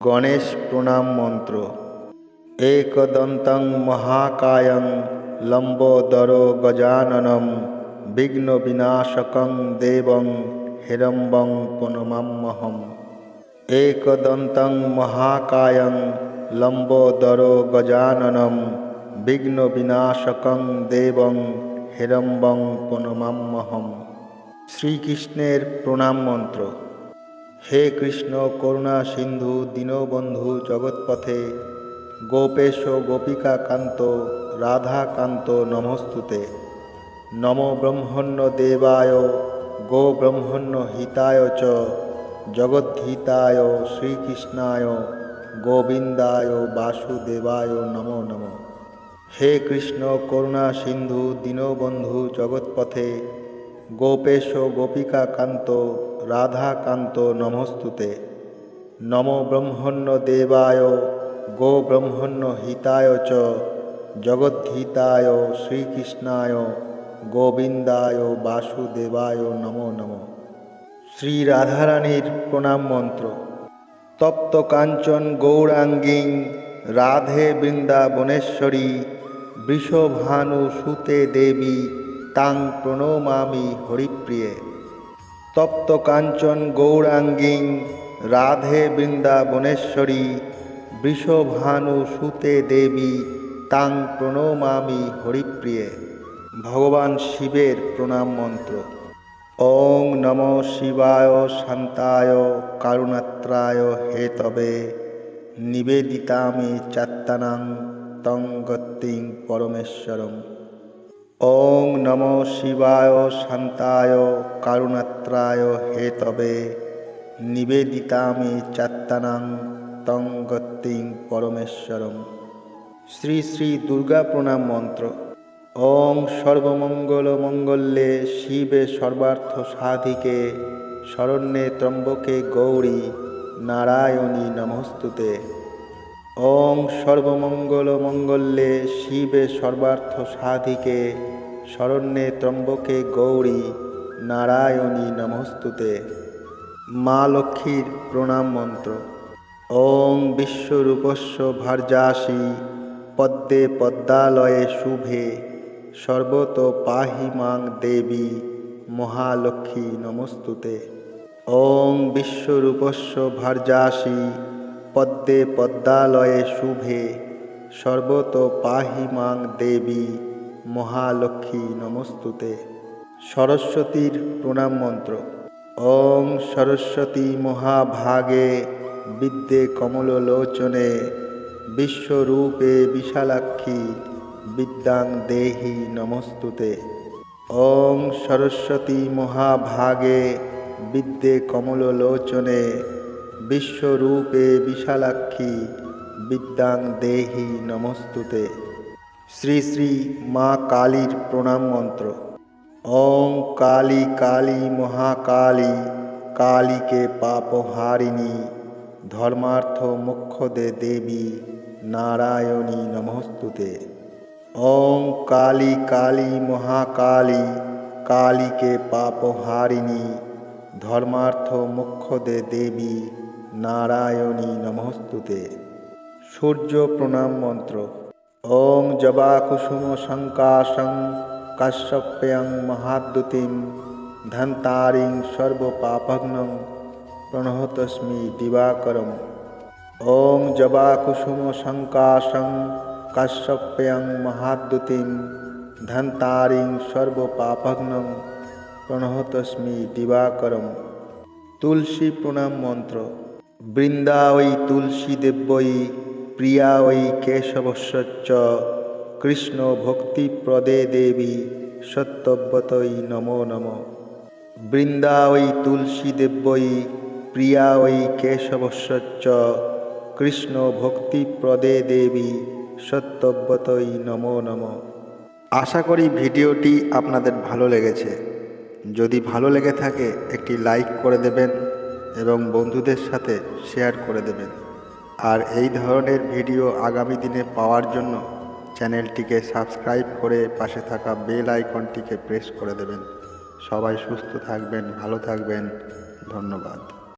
গণেশ প্রণাম মন্ত্র। একদন্তং মহাকায়ং লম্বোদর গজাননম বিঘ্ন বিনাশকং দেবং হিরম্বং প্রণমাম্যহম একদন্তং মহাকায়ং লম্বোদর গজাননম বিঘ্ন বিনাশকং দেবং হিরম্বং প্রণমাম্যহম শ্রীকৃষ্ণের প্রণাম মন্ত্র। হে কৃষ্ণ, করুণা, সিন্ধু, দীনবন্ধু জগৎপথে, গোপেশ, গোপিকা কান্ত রাধাকান্ত নমস্তুতে। নম ব্রহ্মণ্য দেবায়, গো ব্রহ্মণ্য হিতায় চ, জগদ্ধিতায়, শ্রীকৃষ্ণায়, গোবিন্দায়, বাসুদেবায় নমো নমঃ। হে কৃষ্ণ, করুণা, সিন্ধু, দীনবন্ধু জগৎপথে, গোপেশ, গোপিকা কান্ত রাধাকান্ত নমস্তুতে। নম ব্রহ্মণ্য দেবায়, গো ব্রহ্মণ্য হিতায় চ, জগদ্ধিতায়, শ্রীকৃষ্ণায়, গোবিন্দায়, বাসুদেবায় নমো নমঃ। শ্রী রাধারানীর প্রণাম মন্ত্র। তপ্ত কাঞ্চন গৌরাঙ্গীং, রাধে বৃন্দাবনেশ্বরী বৃষভানু সুতে দেবী, তাং প্রণমামি হরিপ্রিয়ে। তপ্ত কাঞ্চন গৌরাঙ্গীং, রাধে বৃন্দাবনেশ্বরী, বৃষভানু সুতে দেবী, তাং প্রণমামি হরিপ্রিয়ে। ভগবান শিবের প্রণাম মন্ত্র। ওং নম শিবায় শান্তায় কারুণাত্রায় হেতবে নিবেদিতামি চাত্তানাং তং গত্তিং পরমেশ্বরম। ওং নম শিবায় শান্তায় কারুণাত্রায় হেতবে নিবেদিতামি চাত্তানাং তং গত্তিং পরমেশ্বরম। শ্রী শ্রী দুর্গা প্রণাম মন্ত্র। ওং সর্বমঙ্গল মঙ্গলে শিবে সর্বার্থ সাধিকে, শরণ্যে ত্রম্বকে গৌরী, নারায়ণী নমস্তুতে। ওং সর্বমঙ্গল মঙ্গলে শিবে সর্বার্থ সাধিকে, শরণ্যে ত্রম্বকে গৌরী নারায়ণী নমস্তুতে। মা লক্ষ্মীর প্রণাম মন্ত্র। ওং বিশ্বরূপস্য ভার্যাসী, পদ্মে পদ্মালয়ে শুভে, সর্বত পাহি মাং দেবী মহালক্ষ্মী নমস্তুতে। ওং বিশ্বরূপস্য ভার্যাসী পদ্মে পদ্মালয়ে শুভে, সর্বত পাহি মাং দেবী মহালক্ষ্মী নমস্তুতে। সরস্বতীর প্রণাম মন্ত্র। ওং সরস্বতী মহাভাগে বিদ্যে কমললোচনে বিশ্বরূপে বিশালাক্ষী বিদ্যাং দেহি নমস্তুতে। ওং সরস্বতী মহাভাগে বিদ্যে কমললোচনে বিশ্বরূপে বিশালাক্ষী বিদ্যাং দেহি নমস্তুতে। শ্রী শ্রী মা কালীর প্রণাম মন্ত্র। ওং কালী কালী মহাকালী কালীকে পাপহারিণী ধর্মার্থ মোক্ষদে দেবী নারায়ণী নমস্তুতে। ওং কালী কালী মহাকালী কালীকে পাপহারিণী ধর্মার্থ মোক্ষদে দেবী নারায়ণী নমস্তুতে। সূর্য প্রণাম মন্ত্র। ওং জবা কুসুম শঙ্কাশং কাশ্যপ্যং মহাদ্যুতিম ধন্তারিং সর্বপাপঘ্নং প্রণহতস্মি দিবাকরম। ওং জবা কুসুম শঙ্কাশং কাশ্যপ্যং মহাদ্যুতিম ধন্তারিং সর্বপাপঘ্নং প্রণহতস্মি দিবাকরম। তুলসী প্রণাম মন্ত্র। বৃন্দা ওই তুলসী দেব্যই প্রিয়া ওই কেশবস্য কৃষ্ণ ভক্তিপ্রদে দেবী সত্যব্যতই নমো নম। বৃন্দা ওই তুলসী দেব্যই প্রিয়া ওই কেশবস্য কৃষ্ণ ভক্তিপ্রদে দেবী সত্যব্যতই নমো নম। আশা করি ভিডিওটি আপনাদের ভালো লেগেছে। যদি ভালো লেগে থাকে, একটি লাইক করে দেবেন। এবং বন্ধুদের সাথে শেয়ার করে দেবেন। আর এই ধরনের ভিডিও আগামী দিনে পাওয়ার জন্য চ্যানেলটিকে সাবস্ক্রাইব করে পাশে থাকা বেল আইকনটিকে প্রেস করে দেবেন। সবাই সুস্থ থাকবেন, ভালো থাকবেন। ধন্যবাদ।